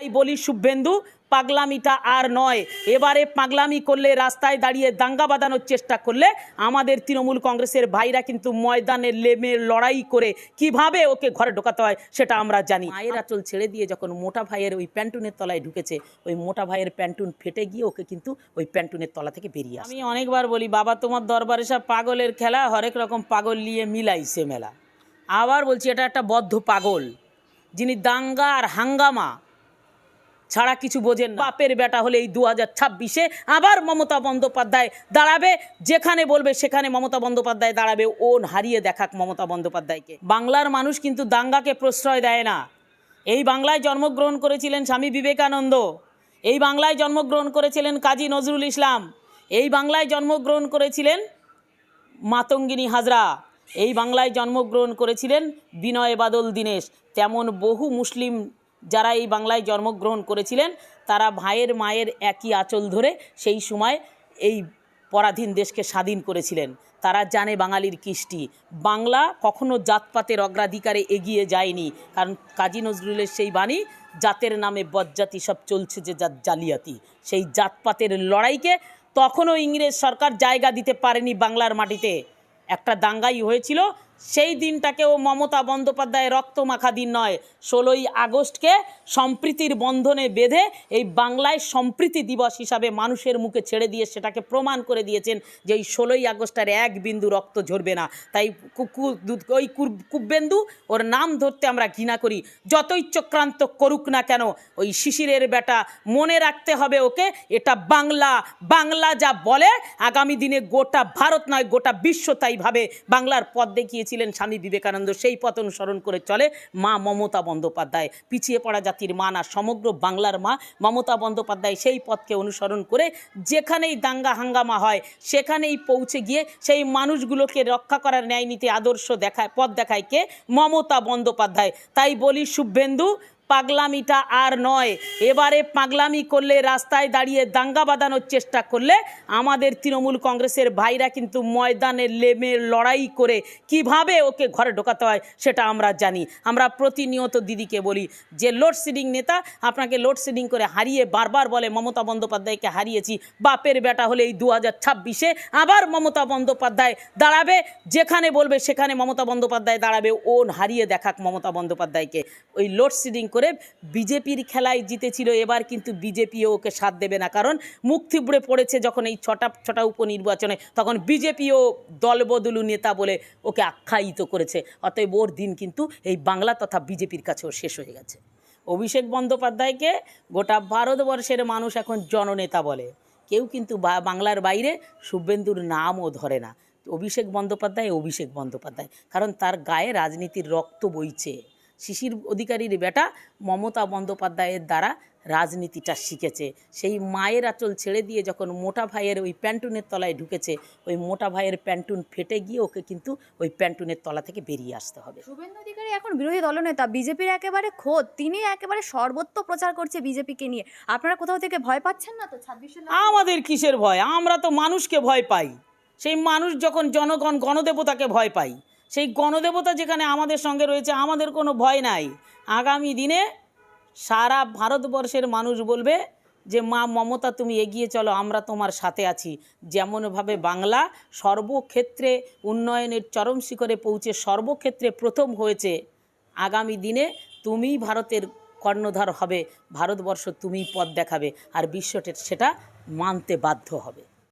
তাই বলি, শুভেন্দু, পাগলামিটা আর নয়। এবারে পাগলামি করলে, রাস্তায় দাঁড়িয়ে দাঙ্গা বাঁধানোর চেষ্টা করলে আমাদের তৃণমূল কংগ্রেসের ভাইরা কিন্তু ময়দানে লেমে লড়াই করে কীভাবে ওকে ঘরে ঢোকাতে হয় সেটা আমরা জানি। মায়ের আঁচল ছেড়ে দিয়ে যখন মোটা ভাইয়ের ওই প্যান্টুনের তলায় ঢুকেছে, ওই মোটা ভাইয়ের প্যান্টুন ফেটে গিয়ে ওকে কিন্তু ওই প্যান্টুনের তলা থেকে বেরিয়ে আমি অনেকবার বলি, বাবা তোমার দরবারে সব পাগলের খেলা, হরেক রকম পাগল নিয়ে মিলাইছে মেলা। আবার বলছি, এটা একটা বদ্ধ পাগল, যিনি দাঙ্গা আর হাঙ্গামা ছাড়া কিছু বোঝেন বাপের বেটা হলে এই দু হাজার ছাব্বিশে আবার মমতা বন্দ্যোপাধ্যায় দাঁড়াবে, যেখানে বলবে সেখানে মমতা বন্দ্যোপাধ্যায় দাঁড়াবে, ওন হারিয়ে দেখাক মমতা বন্দ্যোপাধ্যায়কে। বাংলার মানুষ কিন্তু দাঙ্গাকে প্রশ্রয় দেয় না। এই বাংলায় জন্মগ্রহণ করেছিলেন স্বামী বিবেকানন্দ। এই বাংলায় জন্মগ্রহণ করেছিলেন কাজী নজরুল ইসলাম। এই বাংলায় জন্মগ্রহণ করেছিলেন মাতঙ্গিনী হাজরা। এই বাংলায় জন্মগ্রহণ করেছিলেন বিনয় বাদল দীনেশ। তেমন বহু মুসলিম যারা এই বাংলায় জন্মগ্রহণ করেছিলেন, তারা ভাইয়ের মায়ের একই আঁচল ধরে সেই সময় এই পরাধীন দেশকে স্বাধীন করেছিলেন। তারা জানে বাঙালির কৃষ্টি। বাংলা কখনো জাতপাতের অগ্রাধিকারে এগিয়ে যায়নি, কারণ কাজী নজরুলের সেই বাণী, জাতের নামে বজ্জাতি সব চলছে যে জাত জালিয়াতি। সেই জাতপাতের লড়াইকে তখনও ইংরেজ সরকার জায়গা দিতে পারেনি বাংলার মাটিতে। একটা দাঙ্গাই হয়েছিল সেই দিনটাকেও মমতা বন্দ্যোপাধ্যায় রক্তমাখা দিন নয়, ষোলোই আগস্টকে সম্প্রীতির বন্ধনে বেঁধে এই বাংলায় সম্প্রীতি দিবস হিসাবে মানুষের মুখে ছেড়ে দিয়ে সেটাকে প্রমাণ করে দিয়েছেন যে এই ষোলোই আগস্টের এক বিন্দু রক্ত ঝরবে না। তাই ওই কুব্বেন্দু, ওর নাম ধরতে আমরা ঘৃণা করি। যতই চক্রান্ত করুক না কেন, ওই শিশিরের বেটা মনে রাখতে হবে ওকে, এটা বাংলা। বাংলা যা বলে, আগামী দিনে গোটা ভারত নয়, গোটা বিশ্ব তাই ভাবে। বাংলার পথ দেখিয়েছিলেন স্বামী বিবেকানন্দ, সেই পথ অনুসরণ করে চলে মা মমতা বন্দ্যোপাধ্যায়। পিছিয়ে পড়া জাতির মা না, সমগ্র বাংলার মা মমতা বন্দ্যোপাধ্যায় সেই পথকে অনুসরণ করে যেখানেই দাঙ্গা হাঙ্গামা হয়, সেখানেই পৌঁছে গিয়ে সেই মানুষগুলোকে রক্ষা করার ন্যায় নীতি, আদর্শ দেখায়, পথ দেখায় কে? মমতা বন্দ্যোপাধ্যায়। তাই বলি, শুভেন্দু পাগলামিটা আর নয়। এবারে পাগলামি করলে, রাস্তায় দাঁড়িয়ে দাঙ্গা বাঁধানোর চেষ্টা করলে আমাদের তৃণমূল কংগ্রেসের ভাইরা কিন্তু ময়দানে লেমে লড়াই করে কীভাবে ওকে ঘরে ঢোকাতে হয় সেটা আমরা জানি। আমরা প্রতিনিয়ত দিদিকে বলি যে লোডশেডিং নেতা, আপনাকে লোডশেডিং করে হারিয়ে বারবার বলে, মমতা বন্দ্যোপাধ্যায়কে হারিয়েছি, বাপের বেটা হলে এই দু হাজার ছাব্বিশে আবার মমতা বন্দ্যোপাধ্যায় দাঁড়াবে, যেখানে বলবে সেখানে মমতা বন্দ্যোপাধ্যায় দাঁড়াবে ওন হারিয়ে দেখাক মমতা বন্দ্যোপাধ্যায়কে। ওই লোডশেডিং করে বিজেপির খেলায় জিতেছিল। এবার কিন্তু বিজেপিও ওকে সাথ দেবে না। কারণ মুখ থিবড়ে পড়েছে যখন এই ছটা ছটা উপনির্বাচনে, তখন বিজেপিও দলবদলু নেতা বলে ওকে আখ্যায়িত করেছে। অতএব ওর দিন কিন্তু এই বাংলা তথা বিজেপির কাছেও শেষ হয়ে গেছে। অভিষেক বন্দ্যোপাধ্যায়কে গোটা ভারতবর্ষের মানুষ এখন জননেতা বলে। কেউ কিন্তু বাংলার বাইরে শুভেন্দুর নামও ধরে না। অভিষেক বন্দ্যোপাধ্যায় অভিষেক বন্দ্যোপাধ্যায়। কারণ তার গায়ে রাজনীতির রক্ত বইছে। শিশির অধিকারীর বেটা মমতা বন্দ্যোপাধ্যায়ের দ্বারা রাজনীতিটা শিখেছে। সেই মায়ের আঁচল ছেড়ে দিয়ে যখন মোটা ভাইয়ের ওই প্যান্টুনের তলায় ঢুকেছে ওই মোটা ভাইয়ের প্যান্টুন ফেটে গিয়ে ওকে কিন্তু ওই প্যান্টুনের তলা থেকে বেরিয়ে আসতে হবে। শুভেন্দু অধিকারী এখন বিরোধী দলনেতা বিজেপির একেবারে খোদ। তিনি একেবারে সর্বত্র প্রচার করছে বিজেপিকে নিয়ে। আপনারা কোথাও থেকে ভয় পাচ্ছেন না তো? ছাব্বিশে আমাদের কিসের ভয়? আমরা তো মানুষকে ভয় পাই। সেই মানুষ যখন জনগণ গণদেবতাকে ভয় পাই সেই গণদেবতা যেখানে আমাদের সঙ্গে রয়েছে, আমাদের কোনো ভয় নাই। আগামী দিনে সারা ভারতবর্ষের মানুষ বলবে যে, মা মমতা, তুমি এগিয়ে চলো, আমরা তোমার সাথে আছি। যেমনভাবে বাংলা সর্বক্ষেত্রে উন্নয়নের চরম শিখরে পৌঁছে সর্বক্ষেত্রে প্রথম হয়েছে, আগামী দিনে তুমিই ভারতের কর্ণধার হবে, ভারতবর্ষ তুমিই পথ দেখাবে, আর বিশ্বটা সেটা মানতে বাধ্য হবে।